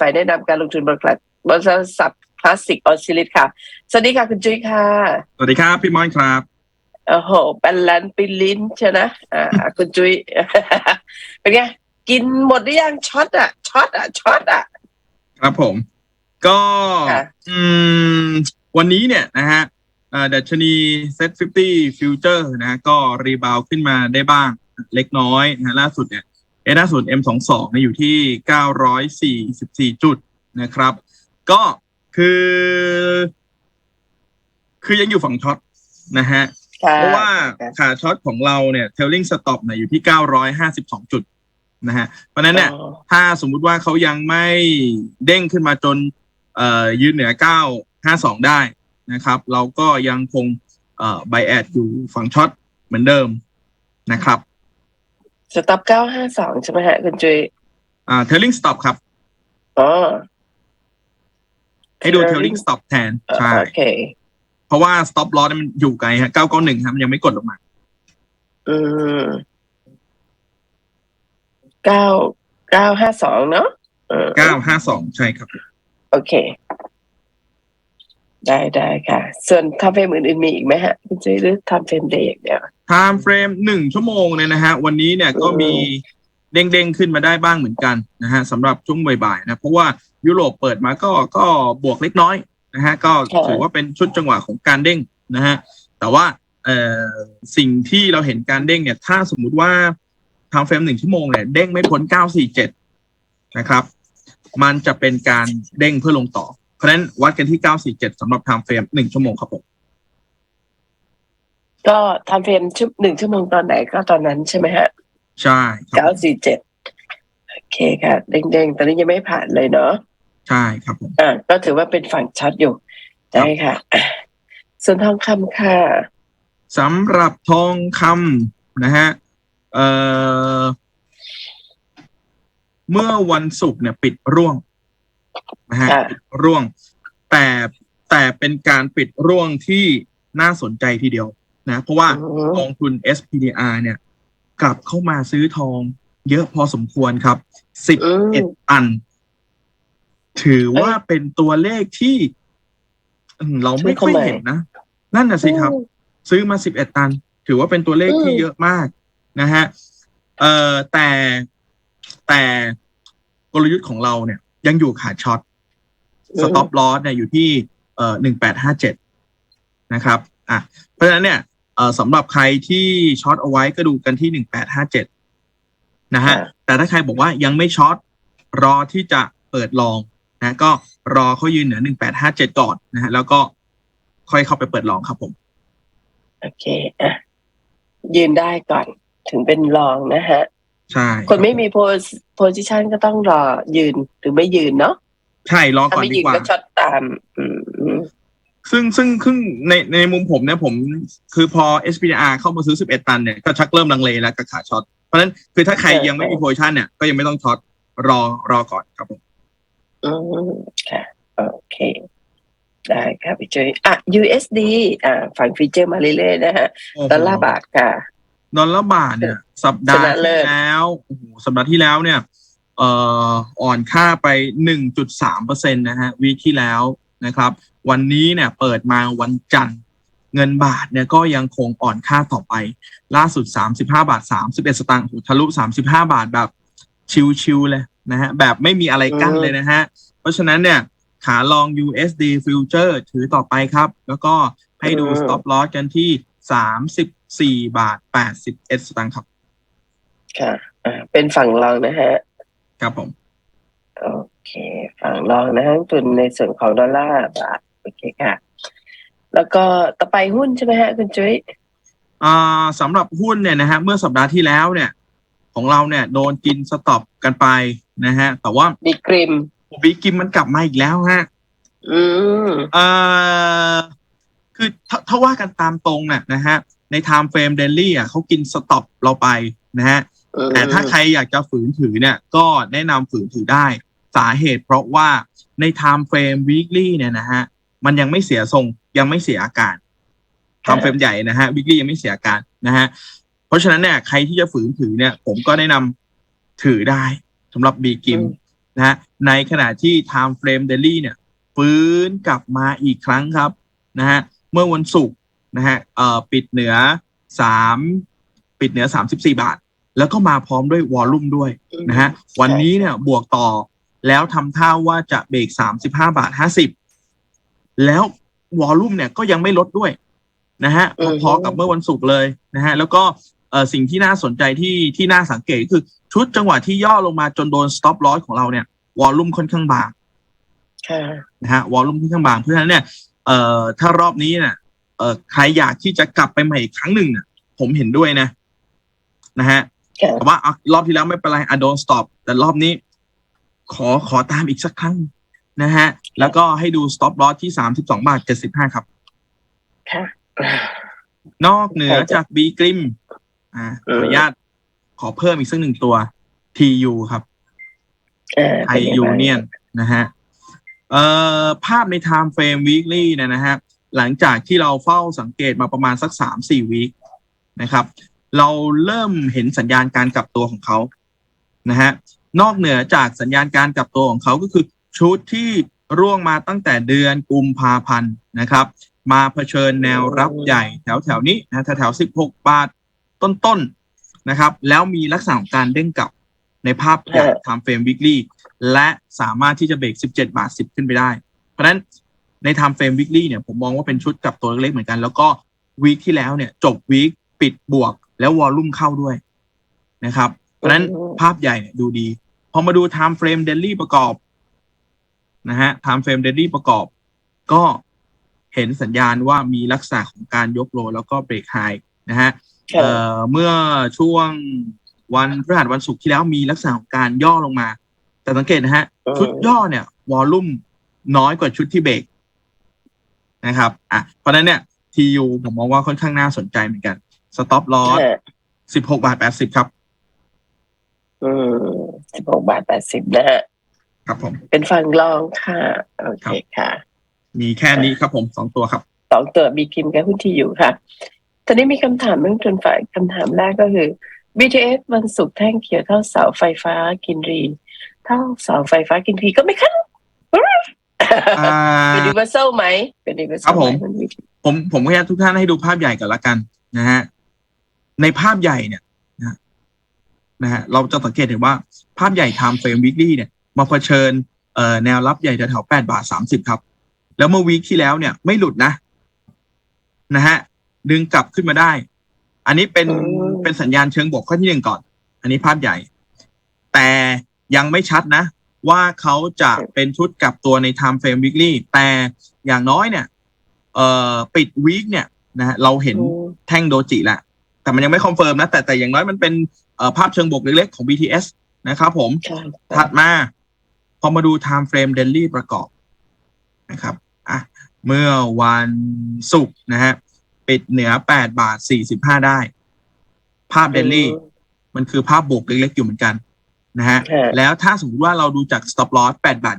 ฝ่ายแนะนำการลงทุนบริษัทบริษัทคลาสสิกออซิลิตค่ะ สวัสดีค่ะ คุณจุ้ยค่ะ สวัสดีครับ พี่มอนครับโอ้โหปันลันปินลิ้นใช่นะอ่าคุณจุ้ยเป็นไง กินหมดหรือยังช็อตอะช็อตอะช็อตอะ ครับผม ก็ค่ะอืมวันนี้เนี่ยนะฮะอ่าดัชนีเซ็ต50 future นะฮะก็รีบาวขึ้นมาได้บ้างเล็กน้อยนะฮะล่าสุดเนี่ย เอล่าสุด M22 เนี่ยอยู่ที่944จุดนะครับ ก็คือ คือยังอยู่ฝั่งช็อตนะฮะค่ะเพราะว่าค่ะขาช็อตของเราเนี่ย trailing stop เนี่ยอยู่ที่952จุดนะฮะ เพราะฉะนั้นเนี่ยอ๋อถ้าสมมุติว่าเขายังไม่เด้งขึ้นมาจนเอ่อยืนเหนือ952ได้นะครับ เราก็ยังคงเอ่อ buy at อยู่ฝั่งช็อตเหมือนเดิมนะครับ สต็อปเก้าห้าสองใช่ไหมฮะคุณจุ้ยอ่า trailing stop ครับ อ๋อ ให้ดู trailing stop แทน ใช่โอเคเพราะว่า stop loss เนี่ยมันอยู่ไกลฮะ991ครับมันยังไม่กดลงมาอืมเก้าเก้าห้าสองเนาะเออ952ใช่ครับ โอเค ได้ได้ค่ะ ส่วนทำเฟรมอื่นๆมีอีกไหมฮะคุณจุ้ยหรือทำเฟรมเดย์อย่างเดียว time frame หนึ่งชั่วโมงเนี่ยนะฮะวันนี้เนี่ยก็มีเด้งๆขึ้นมาได้บ้างเหมือนกันนะฮะสำหรับช่วงบ่ายๆนะเพราะว่ายุโรปเปิดมาก็ก็บวกเล็กน้อยนะฮะก็ถือว่าเป็นชุดจังหวะของการเด้งนะฮะแต่ว่าเอ่อสิ่งที่เราเห็นการเด้งเนี่ย ถ้าสมมุติว่า time frame หนึ่งชั่วโมงเนี่ยเด้งไม่พ้น947นะครับ มันจะเป็นการเด้งเพื่อลงต่อ เพราะฉะนั้นวัดกันที่ 947สำหรับ time frame หนึ่งชั่วโมงครับผม ก็ทำเฟรมชั่วหนึ่งชั่วโมงตอนไหนก็ตอนนั้นใช่ไหมฮะใช่ครับเก้าสี่เจ็ดโอเคค่ะเด้งๆตอนนี้ยังไม่ผ่านเลยเนาะใช่ครับผมอ่าก็ถือว่าเป็นฝั่งช็อตอยู่ได้ค่ะอะส่วนทองคำค่ะ สำหรับทองคำนะฮะเอ่อเมื่อวันศุกร์เนี่ยปิดร่วง นะฮะค่ะปิดร่วง แต่แต่เป็นการปิดร่วงที่น่าสนใจทีเดียวนะ เพราะว่าอืมกองทุน SPDR เนี่ย กลับเข้ามาซื้อทองเยอะพอสมควรครับสิบอืมเอ็ดตัน ถือว่าเป็นตัวเลขที่อืมเราไม่ค่อยทำไมเห็นนะ นั่นน่ะสิครับ ซื้อมาสิบเอ็ดตัน ถือว่าเป็นตัวเลขอืมที่เยอะมากนะฮะ เอ่อแต่แต่กลยุทธ์ของเราเนี่ย ยังอยู่ขาช็อตสต็อปลอสเนี่ยอยู่ที่เอ่อหนึ่งแปดห้าเจ็ดนะครับอะเพราะฉะนั้นเนี่ยเอ่อสำหรับใครที่ช็อตเอาไว้ก็ดูกันที่หนึ่งแปดห้าเจ็ดนะฮะค่ะแต่ถ้าใครบอกว่ายังไม่ช็อตรอที่จะเปิดลองนะก็รอเขายืนเหนือหนึ่งแปดห้าเจ็ดก่อนนะฮะแล้วก็ค่อยเข้าไปเปิดลองครับผม โอเคอะยืนได้ก่อนถึงเป็นรองนะฮะ ใช่คนไม่มีโพสโพซิชันก็ต้องรอยืนหรือไม่ยืนเนาะใช่รอถ้าก่อนไม่ดียืนกว่าก็ช็อตตามอืมอืมซึ่งซึ่งซึ่งในในมุมผมเนี่ยผม คือพอ SPDR เข้ามาซื้อ 11 ตันเนี่ยก็ชักเริ่มลังเลแล้วกับขาช็อตเพราะฉะนั้นคือถ้าใครยังไม่มีโพซิชันเนี่ยก็ยังไม่ต้องช็อตรอรอก่อนครับผมอืมค่ะโอเค ได้ครับพี่จุ้ยอะ USD อ่าฝั่งฟีเจอร์มาเรื่อยๆนะฮะดอลลาร์บาทค่ะ ดอลลาร์บาทเนี่ย สัปดาห์ชนะเลิที่ศแล้วโอ้โหสัปดาห์ที่แล้วเนี่ยเอ่ออ่อนค่าไป 1.3เปอร์เซ็นต์นะฮะวีคที่แล้วนะครับ วันนี้เนี่ยเปิดมาวันจันทร์เงินบาทเนี่ยก็ยังคงอ่อนค่าต่อไป ล่าสุด 35 บาท 31 สตางค์โอ้โหทะลุ 35 บาทแบบชิวๆเลยนะฮะแบบไม่มีอะไรกั้นอืมเลยนะฮะ เพราะฉะนั้นเนี่ยขาลอง USD future ถือต่อไปครับ แล้วก็ให้ดู stop loss กันที่ 34บาท81สตางค์ครับค่ะอ่าเป็นฝั่งรองนะฮะ ครับผม โอเค ฝั่งรองนะฮะทุนในส่วนของดอลลาร์บาทโอเคค่ะ แล้วก็ต่อไปหุ้นใช่ไหมฮะคุณจุ้ยอ่าสำหรับหุ้นเนี่ยนะฮะเมื่อสัปดาห์ที่แล้วเนี่ย ของเราเนี่ยโดนกินสต็อปกันไปนะฮะ แต่ว่าดีกริม บีกิมมันกลับมาอีกแล้วฮะ อืม เอ่อคือถ้าถ้าว่ากันตามตรงน่ะนะฮะ ใน time frame daily อะเขากินสต็อปเราไปนะฮะแต่ถ้าใครอยากจะฝืนถือเนี่ย ก็แนะนำฝืนถือได้ สาเหตุเพราะว่าใน time frame weekly เนี่ยนะฮะมันยังไม่เสียทรงยังไม่เสียอาการ time frame ใหญ่นะฮะ weekly ยังไม่เสียอาการนะฮะเพราะฉะนั้นเนี่ยใครที่จะฝืนถือเนี่ย ผมก็แนะนำถือได้สำหรับบีกิมนะฮะในขณะที่ Time Frame Daily เนี่ยฟื้นกลับมาอีกครั้งครับนะฮะเมื่อวันศุกร์ นะฮะเอ่อปิดเหนือสามปิดเหนือสามสิบสี่บาท แล้วก็มาพร้อมด้วยวอลลุ่มด้วยนะฮะวันนี้เนี่ยบวกต่อแล้วทำท่าว่าจะเบรกสามสิบห้าบาทห้าสิบแล้ววอลลุ่มเนี่ยก็ยังไม่ลดด้วยนะฮะพอๆกับเมื่อวันศุกร์เลยนะฮะแล้วก็เอ่อสิ่งที่น่าสนใจที่ที่น่าสังเกตก็คือชุดจังหวะที่ย่อลงมาจนโดน stop loss ของเราเนี่ยวอลลุ่มค่อนข้างบางค่ะนะฮะวอลลุ่มค่อนข้างบางเพราะฉะนั้นเนี่ยเอ่อถ้ารอบนี้เนี่ย เอ่อใครอยากที่จะกลับไปใหม่อีกครั้งหนึ่งเนี่ยผมเห็นด้วยนะ นะฮะค่ะแต่ว่าอะรอบที่แล้วไม่เป็นไรอะโดนสต็อปแต่รอบนี้ ขอขอตามอีกสักครั้งนะฮะ แล้วก็ให้ดู stop loss ที่สามสิบสองบาทเจ็ดสิบห้าครับ ค่ะ นอกเหนือจากบีกริม อ่าขออนุญาตขอเพิ่มอีกสักหนึ่งตัว TU ครับเอ่อไทยยูเนียนนะฮะ เอ่อภาพใน Time Frame Weekly เนี่ยนะฮะ หลังจากที่เราเฝ้าสังเกตมาประมาณสักสามสี่วีคนะครับ เราเริ่มเห็นสัญญาณการกลับตัวของเขานะฮะนอกเหนือจากสัญญาณการกลับตัวของเขาก็คือชุดที่ร่วงมาตั้งแต่เดือนกุมภาพันธ์นะครับ มาเผชิญแนวรับใหญ่แถวแถวนี้นะแถวแถวสิบหกบาทต้นๆนะครับ แล้วมีลักษณะของการเด้งกลับในภาพใหญ่ Time Frame Weekly และสามารถที่จะเบรก 17 บาท 10 ขึ้นไปได้ เพราะฉะนั้น ใน Time Frame Weekly เนี่ยผมมองว่าเป็นชุดกลับตัวเล็กๆเหมือนกัน แล้วก็วีคที่แล้วเนี่ย จบวีคปิดบวกแล้ววอลลุ่มเข้าด้วยนะครับ เพราะฉะนั้นภาพใหญ่เนี่ยดูดี พอมาดู Time Frame Daily ประกอบนะฮะ Time Frame Daily ประกอบ ก็เห็นสัญญาณว่ามีลักษณะของการยกโลแล้วก็เบรกไฮนะฮะค่ะเอ่อเมื่อช่วงวันพฤหัสวันศุกร์ที่แล้วมีลักษณะของการย่อลงมา แต่สังเกตนะฮะ ชุดย่อเนี่ยวอลลุ่มน้อยกว่าชุดที่เบรก นะครับอะเพราะฉะนั้นเนี่ย TU ผมมองว่าค่อนข้างน่าสนใจเหมือนกันสต็อปลอสค่ะสิบหกบาทแปดสิบครับ อืมสิบหกบาทแปดสิบนะฮะครับผม เป็นฝั่งรองค่ะ โอเคค่ะ มีแค่นี้ครับผมสองตัวครับสองตัวบีคิมกับหุ้นที่อยู่ค่ะ ตอนนี้มีคำถามเรื่องทุนฝ่ายคำถามแรกก็คือ BTS วันศุกร์แท่งเขียวเท่าเสาไฟฟ้ากินรี เท่าเสาไฟฟ้ากินรีก็ไม่เข้า อ่า เป็นดีเวอร์ซลไหมเป็นดีเวอร์ซครัลบผมไหนผมผมก็อยากทุกท่านให้ดูภาพใหญ่กันละกันนะฮะในภาพใหญ่เนี่ยนะฮะนะฮะเราจะสังเกตเห็นว่าภาพใหญ่ Time Frame Weekly เนี่ย มาเผชิญเอ่อแนวรับใหญ่แถวๆแปดบาทสามสิบครับ แล้วเมื่อวีคที่แล้วเนี่ยไม่หลุดนะ นะฮะ ดึงกลับขึ้นมาได้ อันนี้เป็นเป็นสัญญาณเชิงบวกข้อที่หนึ่งก่อน อันนี้ภาพใหญ่ แต่ยังไม่ชัดนะ ว่าเขาจะเป็นชุดกลับตัวใน Time Frame Weekly แต่อย่างน้อยเนี่ยเอ่อปิดวีคเนี่ยนะฮะเราเห็นอืมแท่งโดจิแหละแต่มันยังไม่คอนเฟิร์มนะ แต่แต่อย่างน้อยมันเป็นเอ่อภาพเชิงบวกเล็กๆของ BTS นะครับผมค่ะถัดมา พอมาดู Time Frame Daily ประกอบนะครับอะเมื่อวันศุกร์นะฮะปิดเหนือ8บาท45ได้ ภาพ Daily มันคือภาพบวกเล็กๆอยู่เหมือนกัน นะฮะค่ะแล้วถ้าสมมติว่าเราดูจาก stop loss 8บาท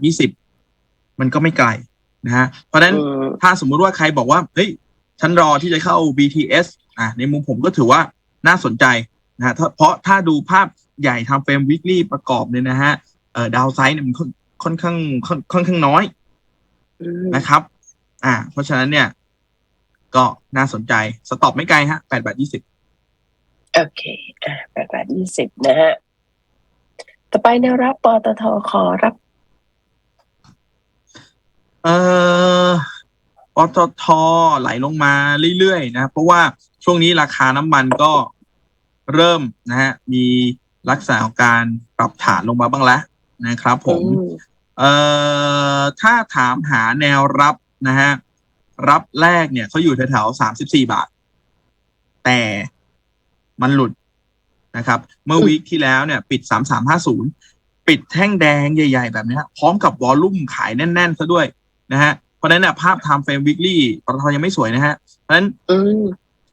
20มันก็ไม่ไกลนะฮะเพราะฉะนั้นอืมถ้าสมมุติว่าใครบอกว่าเฮ้ยฉันรอที่จะเข้า BTS อะในมุมผมก็ถือว่าน่าสนใจนะฮะถ้าเพราะถ้าดูภาพใหญ่ทำเฟรม weekly ประกอบเนี่ยนะฮะเอ่อดาวไซด์เนี่ยมันค่อนค่อนข้างค่อนค่อนข้างน้อยอืมนะครับ อ่า เพราะฉะนั้นเนี่ย ก็น่าสนใจ สต็อปไม่ไกลฮะ8บาท20โอเคอ่าแปดบาทยี่สิบนะฮะ ต่อไปแนวรับปตทขอรับ เอ่อปตทไหลลงมาเรื่อยๆนะเพราะว่าช่วงนี้ราคาน้ำมันก็เริ่มนะฮะมีลักษณะของการปรับฐานลงมาบ้างแล้วนะครับผมอืมเอ่อถ้าถามหาแนวรับนะฮะรับแรกเนี่ยเขาอยู่แถวๆสามสิบสี่บาท แต่มันหลุด นะครับ เมื่อวีคที่แล้วเนี่ยปิดสามสามห้าศูนย์ปิดแท่งแดงใหญ่ ๆ แบบเนี้ยพร้อมกับวอลลุ่มขายแน่นๆซะด้วยนะฮะเพราะฉะนั้นเนี่ยภาพ Time Frame Weekly ปตทยังไม่สวยนะฮะ เพราะฉะนั้นอืม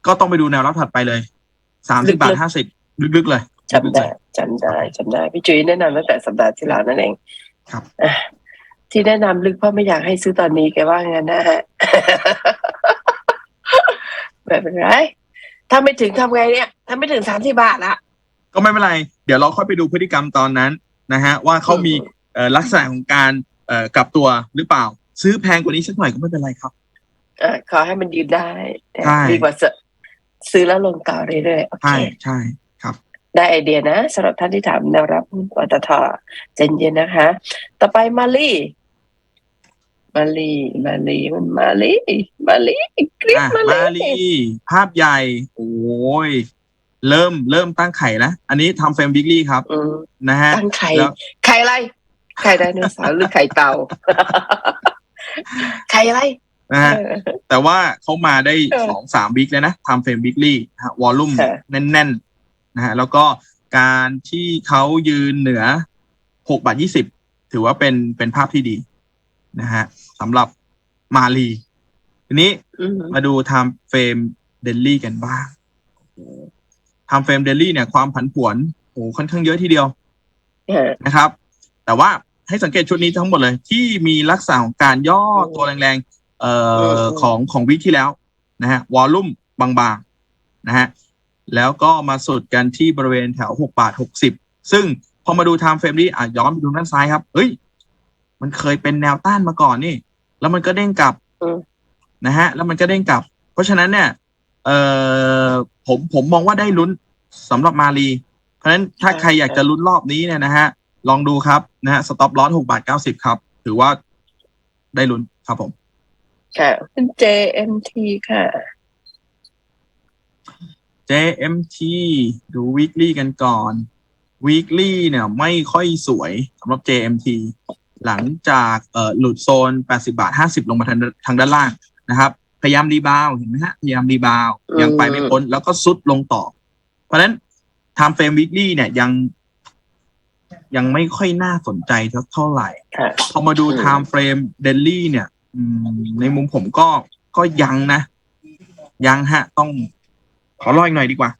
ก็ต้องไปดูแนวรับถัดไปเลยสามสิบบาทห้าสิบลึกๆเลยจำได้จำได้จำได้พี่จุ้ยแนะนำตั้งแต่สัปดาห์ที่แล้วนั่นเองครับอะที่แนะนำลึกเพราะไม่อยากให้ซื้อตอนนี้แกว่างั้นนะฮะไม่เป็นไรถ้าไม่ถึงทำไงเนี่ย ถ้าไม่ถึงสามสิบาทละ ก็ไม่เป็นไร เดี๋ยวเราค่อยไปดูพฤติกรรมตอนนั้นนะฮะว่าเขามีเอ่อลักษณะของการเอ่อกลับตัวหรือเปล่า ซื้อแพงกว่านี้สักหน่อยก็ไม่เป็นไรครับอ่าขอให้มันยืนได้แต่ใช่ดีกว่าจะซื้อแล้วลงต่อเรื่อยๆโอเคใช่ใช่ครับได้ไอเดียนะสำหรับท่านที่ถามแนวรับหุ้นปตทใจเย็นนะคะ ต่อไปมาลีมาลีมาลีมันมาลีมาลีกรี๊ดอะมามาลีลีภาพใหญ่ โอ้ย เริ่มเริ่มตั้งไข่แล้วอันนี้ทำเฟรมบิ๊กลี่ครับ อืมนะฮะตั้งไข่แล้วไข่อะไรไข่ไดโนเสาร์หรือไข่เต่า ไข่อะไรนะฮะ เออ แต่ว่าเขามาได้เออสองสามวิกแล้วนะทำเฟรมบิ๊กลี่ฮะวอลลุ่มค่ะ แน่นๆนะฮะแล้วก็การที่เขายืนเหนือหกบาทยี่สิบถือว่าเป็นเป็นภาพที่ดีนะฮะสำหรับมาลีทีนี้อืมมาดูไทม์เฟรมเดลลี่กันบ้าง ไทม์เฟรมเดลลี่เนี่ยความผันผวนโอ้ค่อนข้างเยอะทีเดียวเออนะครับ แต่ว่าให้สังเกตชุดนี้ทั้งหมดเลย ที่มีลักษณะของการย่ออืมตัวแรงๆเอ่ออืมของของวิกที่แล้วนะฮะวอลลุ่มบางๆนะฮะแล้วก็มาสุดกันที่บริเวณแถวหกบาทหกสิบซึ่งพอมาดูไทม์เฟรมนี้อะย้อนไปดูด้านซ้ายครับ เฮ้ย มันเคยเป็นแนวต้านมาก่อนนี่ แล้วมันก็เด้งกลับอืมนะฮะ แล้วมันก็เด้งกลับ เพราะฉะนั้นเนี่ย เอ่อผมผมมองว่าได้ลุ้นสำหรับมาลีเพราะฉะนั้นถ้าใช่ใครอยากจะลุ้นรอบนี้เนี่ยนะฮะ ลองดูครับนะฮะสต็อปลอสหกบาทเก้าสิบครับ ถือว่าได้ลุ้นครับผม ค่ะเป็น JMT ค่ะ JMT ดู weekly กันก่อน weekly เนี่ยไม่ค่อยสวยสำหรับ JMT หลังจากเอ่อหลุดโซน 80 บาท 50 ลงมาทางทางด้านล่างนะครับ พยายามรีบาวด์เห็นไหมฮะพยายามรีบาวด์อืมยังไปไม่พ้นแล้วก็ซุดลงต่อ เพราะฉะนั้น time frame weekly เนี่ยยัง ยังไม่ค่อยน่าสนใจเท่าไหร่ค่ะพอมาดูอืม time frame daily เนี่ยอืมในมุมผมก็ก็ยังนะ ยังฮะ ต้องขอรออีกหน่อยดีกว่า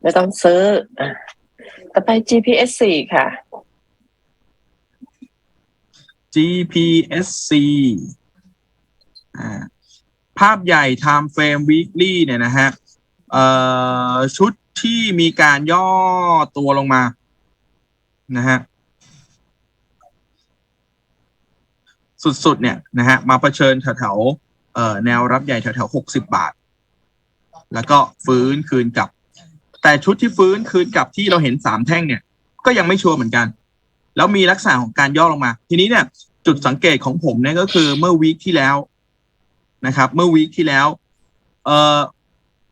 ไม่ต้องซื้ออะต่อไป GPS 4ค่ะ GPSC อ่า ภาพใหญ่ time frame weekly เนี่ยนะฮะชุดที่มีการย่อตัวลงมานะฮะสุดๆเนี่ยนะฮะมาเผชิญแถวๆเอ่อแนวรับใหญ่แถวๆหกสิบบาท แล้วก็ฟื้นคืนกลับ แต่ชุดที่ฟื้นคืนกลับที่เราเห็นสามแท่งเนี่ย ก็ยังไม่ชัวร์เหมือนกัน แล้วมีลักษณะของการย่อลงมา ทีนี้เนี่ย จุดสังเกตของผมเนี่ยก็คือเมื่อวีคที่แล้ว นะครับ เมื่อวีคที่แล้ว เออ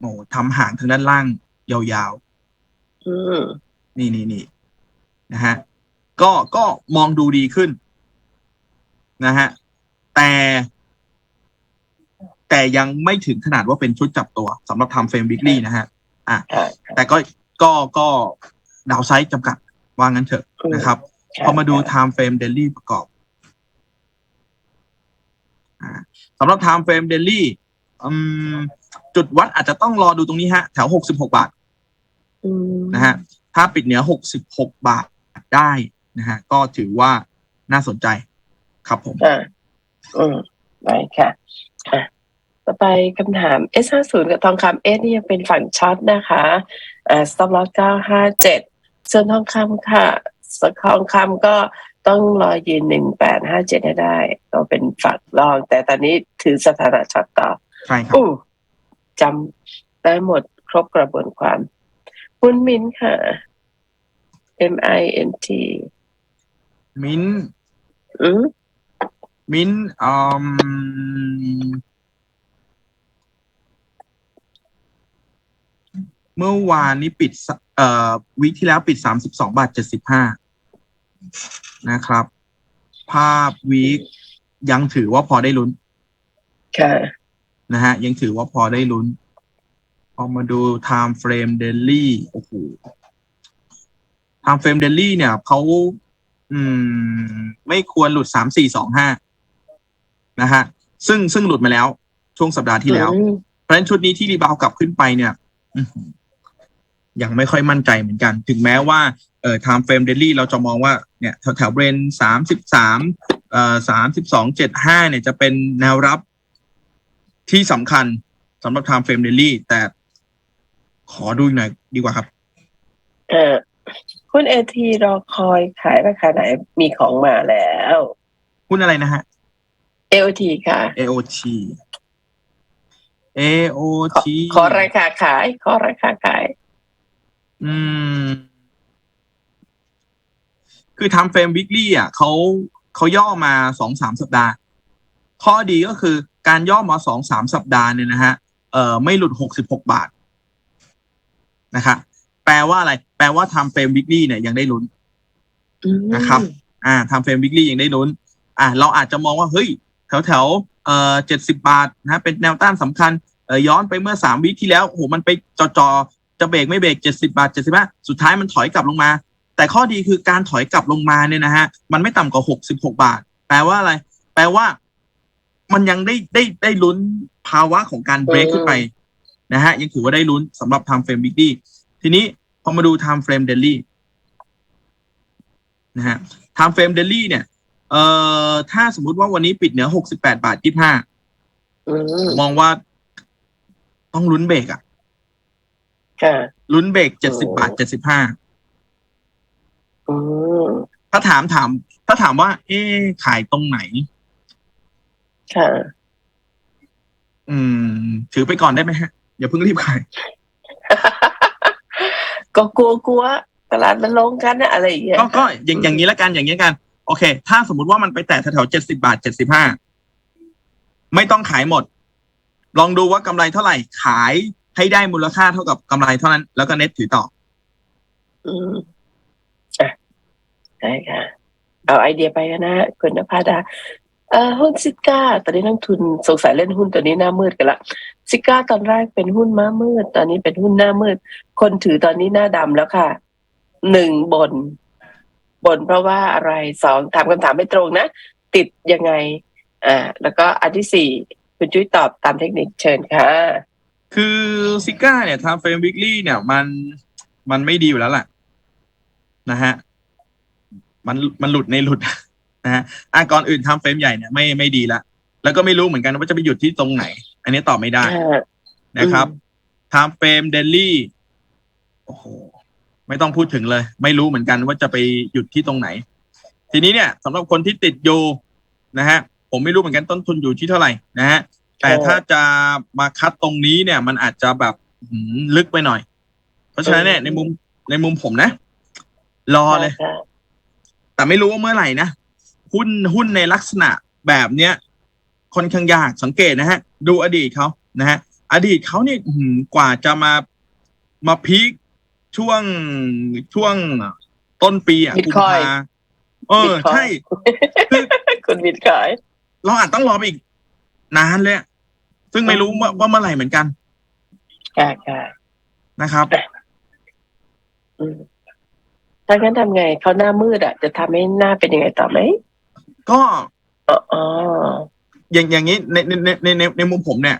โอ้ทำห่างทางด้านล่าง ยาวอืมๆ นี่นี่นี่นะฮะก็ก็มองดูดีขึ้น นะฮะแต่ แต่ยังไม่ถึงขนาดว่าเป็นชุดจับตัวสำหรับทำเฟรมวิกลี่นะฮะอะค่ะแต่ก็ก็ก็ดาวไซด์จำกัดว่างั้นเถอะนะครับ พอมาดู time frame daily ประกอบอ่า สำหรับ time frame daily อืมจุดวัดอาจจะต้องรอดูตรงนี้ฮะ แถว66บาทอืมนะฮะถ้าปิดเหนือ66บาทได้นะฮะก็ถือว่าน่าสนใจครับผมอ่าอืมได้ค่ะอะ ต่อไปคำถาม S50 กับทองคำ S นี่ยังเป็นฝั่งช็อตนะคะอ่า stop loss 957 ส่วนทองคำค่ะสทองคำก็ ต้องรอยืน1857ให้ได้ ก็เป็นฝั่งรอง แต่ตอนนี้ถือสถานะช็อตต่อใช่ครับอู้จำได้หมดครบกระบวนความหุ้นมินท์ค่ะ M I N T มินอืมมินอืมเมื่อวานนี้ปิดสเอ่อวีคที่แล้วปิด32บาท75 นะครับ ภาพวีคยังถือว่าพอได้ลุ้นค่ะนะฮะ ยังถือว่าพอได้ลุ้น พอมาดู time frame daily โอ้โห time frame daily เนี่ยเขาอืม ไม่ควรหลุด3 4 2 5นะฮะ ซึ่งซึ่งหลุดมาแล้ว ช่วงสัปดาห์ที่แล้วอืมเพราะฉะนั้นชุดนี้ที่รีบาวกลับขึ้นไปเนี่ยอื้อหือยังไม่ค่อยมั่นใจเหมือนกัน ถึงแม้ว่าเอ่อ time frame daily เราจะมองว่า เนี่ยแถวแถวเบรนสามสิบสามเอ่อสามสิบสองเจ็ดห้าเนี่ยจะเป็นแนวรับที่สำคัญสำหรับ time frame daily แต่ขอดูอีกหน่อยดีกว่าครับ เออหุ้นเอทีรอคอยขายราคาไหนมีของมาแล้วหุ้นอะไรนะฮะเอทีค่ะ AOT AOT ขอราคาขาย ขอราคาขาย อืม คือทำเฟรมวิกลี่อะเขาเขาย่อมาสองสามสัปดาห์ ข้อดีก็คือการย่อมาสองสามสัปดาห์เนี่ยนะฮะเอ่อไม่หลุดหกสิบหกบาทนะครับแปลว่าอะไร แปลว่าทำเฟรมวิกลี่เนี่ยยังได้ลุ้นอืมนะครับ อ่าทำเฟรมวิกฤตยังได้ลุ้น อ่าเราอาจจะมองว่าเฮ้ย แถวแถวๆเอ่อเจ็ดสิบาทนะเป็นแนวต้านสำคัญเอ่อย้อนไปเมื่อสามวิที่แล้วโอ้โหมันไปจอจอๆจะเบรกไม่เบรกเจ็ดสิบาทเจ็ดสิบาสุดท้ายมันถอยกลับลงมา แต่ข้อดีคือการถอยกลับลงมาเนี่ยนะฮะ มันไม่ต่ำกว่าหกสิบหกบาท แปลว่าอะไร แปลว่า มันยังได้ได้ได้ลุ้นภาวะของการเบรกขึ้นไปนะฮะ ยังถือว่าได้ลุ้นสำหรับ time frame weekly ทีนี้พอมาดู time frame daily นะฮะ time frame daily เนี่ย เอ่อ ถ้าสมมุติว่าวันนี้ปิดเหนือ68บาท25อืมมองว่าต้องลุ้นเบรกอะค่ะลุ้นเบรกโอ้70บาท75อืม ถ้าถามถาม ถ้าถามว่า เอ๊ะขายตรงไหน ค่ะ อืม ถือไปก่อนได้ไหมฮะ อย่าเพิ่งรีบขาย ก็กลัวกลัวตลาดมันลงกันนะอะไรอย่างเงี้ยก็ก็อย่างอย่างนี้ละกันอย่างนี้กัน โอเค ถ้าสมมติว่ามันไปแตะแถวๆ70บาท75ไม่ต้องขายหมด ลองดูว่ากำไรเท่าไหร่ขายให้ได้มูลค่าเท่ากับกำไรเท่านั้น แล้วก็เน็ตถือต่ออืมอะ ได้ค่ะ เอาไอเดียไปกันนะคุณนภาดาเอ่อหุ้นซิก้า ตอนนี้นักทุนสงสัยเล่นหุ้นตัวนี้หน้ามืดกันละซิก้าตอนแรกเป็นหุ้นม้ามืด ตอนนี้เป็นหุ้นหน้ามืด คนถือตอนนี้หน้าดำแล้วค่ะหนึ่งบนบนเพราะว่าอะไรสองถามคำถามไม่ตรงนะ ติดยังไง อ่า แล้วก็อันที่สี่คุณจุ้ยตอบตามเทคนิคเชิญค่ะ คือซิก้าเนี่ยทำเฟรมวิกลี่เนี่ยมันมันไม่ดีอยู่แล้วแหละนะฮะ มันมันหลุดในหลุดนะฮะอะก่อนอื่นทำเฟรมใหญ่เนี่ยไม่ไม่ดีละแล้วก็ไม่รู้เหมือนกันว่าจะไปหยุดที่ตรงไหน อันนี้ตอบไม่ได้อ่านะครับอืมไทม์เฟรมเดลี่โอ้โหไม่ต้องพูดถึงเลย ไม่รู้เหมือนกันว่าจะไปหยุดที่ตรงไหน ทีนี้เนี่ยสำหรับคนที่ติดอยู่นะฮะผมไม่รู้เหมือนกันต้นทุนอยู่ที่เท่าไหร่นะฮะแต่ถ้าจะมาคัดตรงนี้เนี่ย มันอาจจะแบบหืมลึกไปหน่อย เพราะฉะนั้นเนี่ยในมุมในมุมผมนะ รอเลยค่ะ แต่ไม่รู้ว่าเมื่อไหร่นะหุ้นหุ้นในลักษณะแบบเนี้ยค่อนข้างยากสังเกตนะฮะ ดูอดีตเขานะฮะ อดีตเขาเนี่ยอื้อหือกว่าจะมามาพีคช่วงช่วงต้นปีอะกุมภาเออ ใช่คือคุณบิตคอยน์เราอาจต้องรอไปอีกนานเลยอะซึ่งไม่รู้ว่าว่าเมื่อไหร่เหมือนกันค่ะค่ะนะครับอืม ถ้างั้นทำไงเขาหน้ามืดอะ จะทำให้หน้าเป็นยังไงต่อไหมก็อ๋ออ๋ออย่างอย่างนี้ในในในในในในมุมผมเนี่ย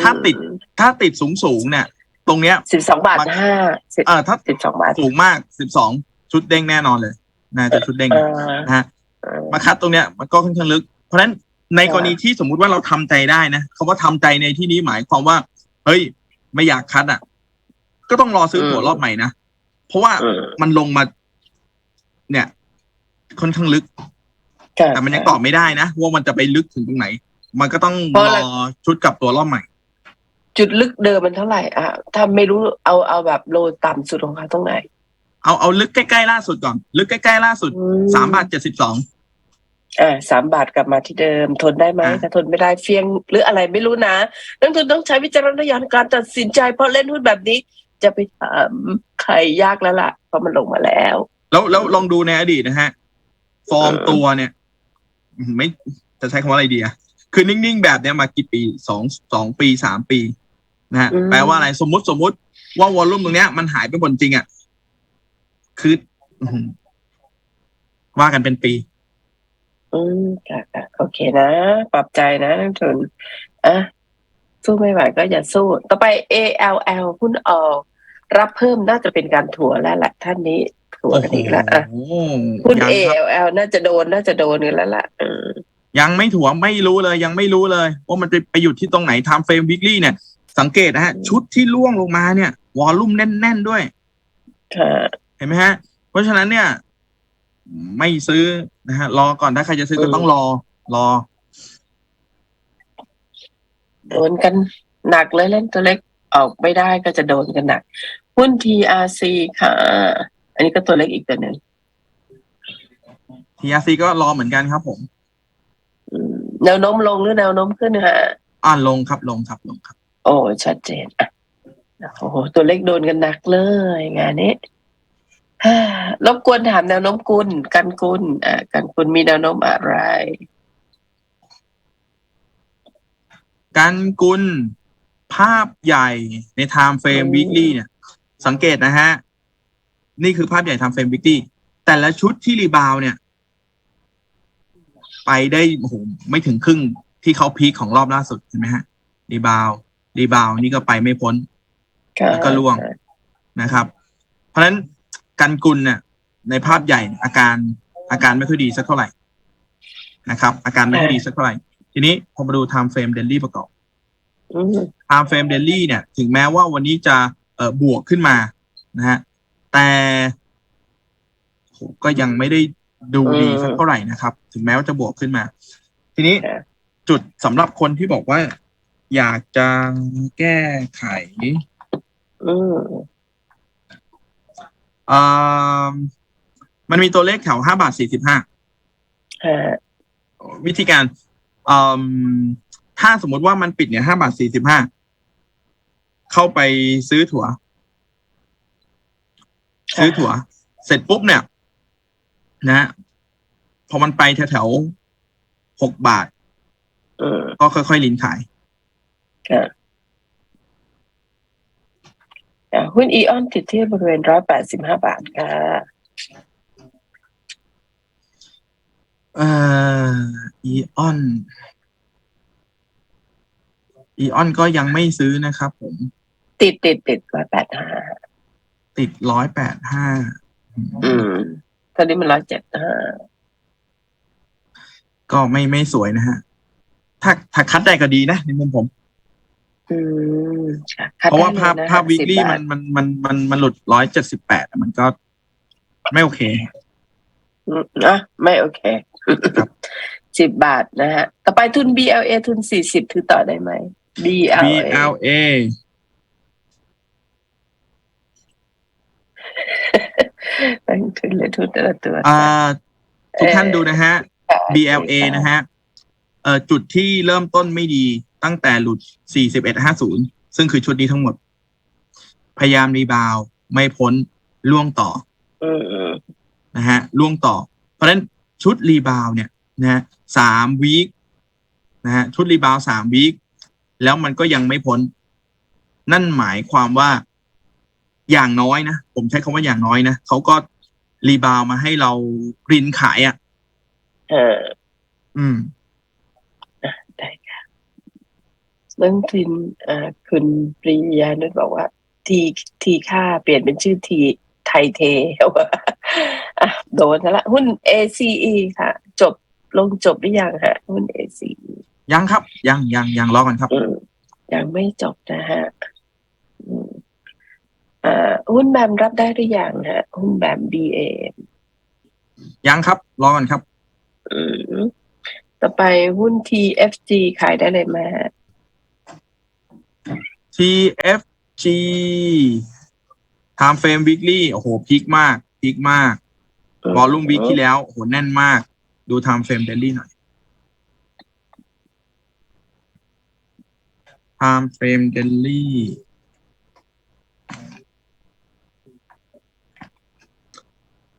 ถ้าติด ถ้าติดสูงสูงๆเนี่ย ตรงเนี้ยสิบสองบาทห้าสิบเออถ้าสิบสองบาทสูงมากสิบสองชุดเด้งแน่นอนเลยน่าจะชุดเด้งเออนะฮะเออมาคัดตรงเนี้ยมันก็ค่อนข้างลึก เพราะฉะนั้นในกรณีที่สมมุติว่าเราทำใจได้นะคำว่าทำใจในที่นี้หมายความว่า เฮ้ย ไม่อยากคัดอะ ก็ต้องรอซื้อถั่วรอบใหม่นะ เพราะว่าอืมมันลงมา เนี่ย ค่อนข้างลึกค่ะแต่มันยังตอบไม่ได้นะว่ามันจะไปลึกถึงตรงไหน มันก็ต้องเพราะรอะไรอชุดกลับตัวรอบใหม่ จุดลึกเดิมมันเท่าไหร่อะถ้าไม่รู้เอาเอาแบบโลต่ำสุดของเขาตรงไหน เอาเอาลึกใกล้ๆล่าสุดก่อน ลึกใกล้ๆล่าสุดอืสามบาทเจ็ดสิบสองอ่าสามบาทกลับมาที่เดิม ทนได้ไหมอะถ้าทนไม่ได้เฟียงหรืออะไรไม่รู้นะนักทุนต้องใช้วิจารณญาณการตัดสินใจเพราะเล่นหุ้นแบบนี้ จะไปถามใครยากแล้วล่ะเพราะมันลงมาแล้ว แล้วแล้วลองดูในอดีตนะฮะ ฟอร์มเออตัวเนี่ยอื้อหือไม่จะใช้คำว่าอะไรดีอะคือนิ่งๆ แบบเนี้ยมากี่ปีสองสองปีสามปีนะฮะ แปลว่าอะไรสมมุติสมมุติว่าวอลลุ่มตรงเนี้ยมันหายไปหมดจริงอะคืออื้อหือว่ากันเป็นปี อืมค่ะค่ะโอเคนะ ปรับใจนะนักทุนอะ สู้ไม่ไหวก็อย่าสู้ ต่อไป ALL หุ้นออกรับเพิ่มน่าจะเป็นการถัวแล้วแหละท่านนี้ถัวกันอีกแล้วอะโอ้โหหุ้นยังครับ ALL น่าจะโดนน่าจะโดนกันแล้วล่ะอืมยังไม่ถั่วไม่รู้เลย ยังไม่รู้เลยว่ามันจะไปหยุดที่ตรงไหนไทม์เฟรมวิกฤตเนี่ย สังเกตนะฮะ ชุดที่ล่วงลงมาเนี่ยวอลลุ่มแน่น ๆ ด้วยค่ะเห็นไหมฮะ เพราะฉะนั้นเนี่ย ไม่ซื้อนะฮะ รอก่อนถ้าใครจะซื้อก็ต้องรอ รอ โดนกันหนักเลยเล่นตัวเล็กออกไม่ได้ก็จะโดนกันหนักหุ้น TRC ค่ะ อันนี้ก็ตัวเล็กอีกตัวหนึ่ง TRC ก็รอเหมือนกันครับ ผมอืมแนวโน้มลงหรือแนวโน้มขึ้นฮะอ่าลงครับลงครับลงครับ โอ้ชัดเจนอะโอ้โหตัวเล็กโดนกันหนักเลยงานนี้ฮ่ารบกวนถามแนวโน้มกุลกันกุลอ่ากันกุลมีแนวโน้มอะไร การกุลภาพใหญ่ใน time frame อืม weekly เนี่ย สังเกตนะฮะ นี่คือภาพใหญ่ time frame weekly แต่ละชุดที่รีบาวเนี่ย ไปได้โอ้โหไม่ถึงครึ่งที่เขาพีคของรอบล่าสุดเห็นไหมฮะ รีบาวรีบาวนี่ก็ไปไม่พ้น แล้วก็ล่วงนะครับ เพราะฉะนั้นกันกุลเนี่ย ในภาพใหญ่อาการอาการไม่ค่อยดีสักเท่าไหร่นะครับ อาการไม่ค่อยดีสักเท่าไหร่ ทีนี้พอมาดู time frame daily ประกอบอืม time frame daily เนี่ย ถึงแม้ว่าวันนี้จะเอ่อบวกขึ้นมานะฮะแต่โหก็ยังไม่ได้ดูดีสักเท่าไหร่นะครับ ถึงแม้ว่าจะบวกขึ้นมา ทีนี้ค่ะจุดสำหรับคนที่บอกว่า อยากจะแก้ไขอืมอ่ามันมีตัวเลขแถวห้าบาทสี่สิบห้าฮะวิธีการ อืมถ้าสมมติว่ามันปิดเนี่ยห้าบาทสี่สิบห้าเข้าไปซื้อถั่ว ซื้อถั่ว เสร็จปุ๊บเนี่ย นะฮะพอมันไปแถวๆหกบาทอืมก็ค่อยๆลินขายค่ะอะหุ้นอีออนติดที่บริเวณร้อยแปดสิบห้าบาทค่ะ เอ่ออีออน อีออนก็ยังไม่ซื้อนะครับผม ติดติดติดร้อยแปดห้าติดร้อยแปดห้าอืมตอนนี้มันร้อยเจ็ดห้าก็ไม่ไม่สวยนะฮะ ถ้าถ้าคัดได้ก็ดีนะในมุมผม อืมค่เพราะว่าภาพคัดได้ลยนภาพวีคลี่10บมัทนมันมันมันมันหลุดร้อยเจ็ดสิบแปดมันก็ไม่โอเค อืมอะไม่โอเคครับสิบบาทนะฮะ ต่อไปทุน BLA ทุนสี่สิบถือต่อได้ไหม BLA BLA ตั้งทุนเลยทุนแต่ละตัวอ่าทุกท่านดูนะฮะ BLA นะฮะเอ่อจุดที่เริ่มต้นไม่ดีตั้งแต่หลุด 4150 ซึ่งคือชุดนี้ทั้งหมด พยายามรีบาวด์ไม่พ้นล่วงต่ออืมอืม นะฮะล่วงต่อ เพราะฉะนั้นชุดรีบาวด์เนี่ยนะฮะสามวีคนะฮะชุดรีบาวด์สามวีคแล้วมันก็ยังไม่พ้น นั่นหมายความว่าอย่างน้อยนะ ผมใช้คำว่าอย่างน้อยนะเขาก็รีบาวด์มาให้เรารินขายอะ เออ อืมได้ค่ะเรื่องทุนอ่าคุณปริยานุชบอกว่า ทีทีค่าเปลี่ยนเป็นชื่อที ไทยเทว่าอะโดนซะละหุ้น ACE ค่ะ จบลงจบหรือยังฮะหุ้น ACE ยังครับ ยังยังยังรอกันครับอืมยังไม่จบนะฮะอืมอ่าหุ้นแบมรับได้หรือยังฮะหุ้นแบม BA ยังครับ รอกันครับอืมต่อไปหุ้น TFG ขายได้เลยไหมฮะ TFG Time Frame Weekly โอ้โหพีคมากพีคมากวอลลุ่มวีคที่แล้วโอ้โหแน่นมาก ดู Time Frame Daily หน่อย Time Frame Daily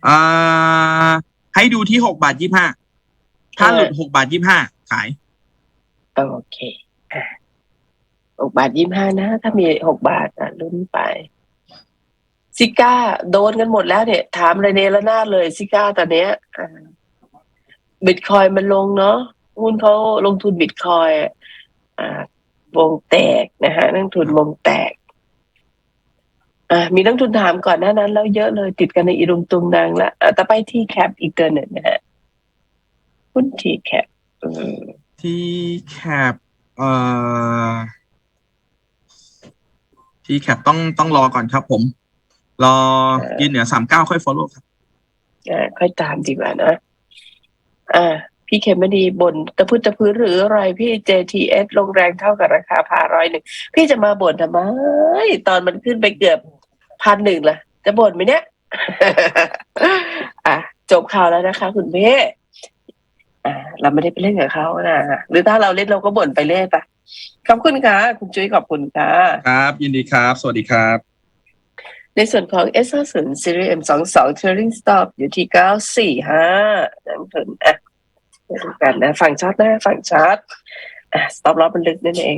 อ่าให้ดูที่หกบาทยี่ห้าถ้าหลุดหกบาทยี่ห้าขาย โอเคอะหกบาทยี่ห้านะ ถ้ามีหกบาทอะลุ้นไป ซิก้าโดนกันหมดแล้วเนี่ย ถามอะไรเนรนาดเลยซิก้าตอนเนี้ยบิตคอยมันลงเนาะหุ้นเขาลงทุนบิตคอยอ่าวงแตกนะฮะนักทุนวงแตก อ่ามีนักทุนถามก่อนหน้านั้น แล้วเยอะเลยติดกันในอีรุงตุงนางละอะต่อไปที่แคปอีกตัวหนึ่งนะฮะหุ้นทีแคปที่แคปเอ่อที่แคปต้องต้องรอก่อนครับผม รอยืนเหนือสามเก้าค่อย follow ครับอ่าค่อยตามดีกว่านะ อ่า พี่เคมดีบนตะพื้นตะพื้นหรืออะไรพี่ JTS ลงแรงเท่ากับราคาพาร้อยหนึ่ง พี่จะมาบ่นทำไม ตอนมันขึ้นไปเกือบพันหนึ่งล่ะจะบ่นไหมเนี่ยอะจบข่าวแล้วนะคะ คุณเพ่อ่า เราไม่ได้ไปเล่นกับเขานะหรือถ้าเราเล่นเราก็บ่นไปเรื่อยไปขอบคุณค่ะ คุณจุ้ยขอบคุณค่ะ ครับ ยินดีครับ สวัสดีครับ ในส่วนของ S 5 0 Series M 2 2 Trailing Stop อยู่ที่ 945นักทุนอะมาดูกันนะ ฝั่งช็อตนะฝั่งชาร์ตอะ stop loss มันลึกนั่นเอง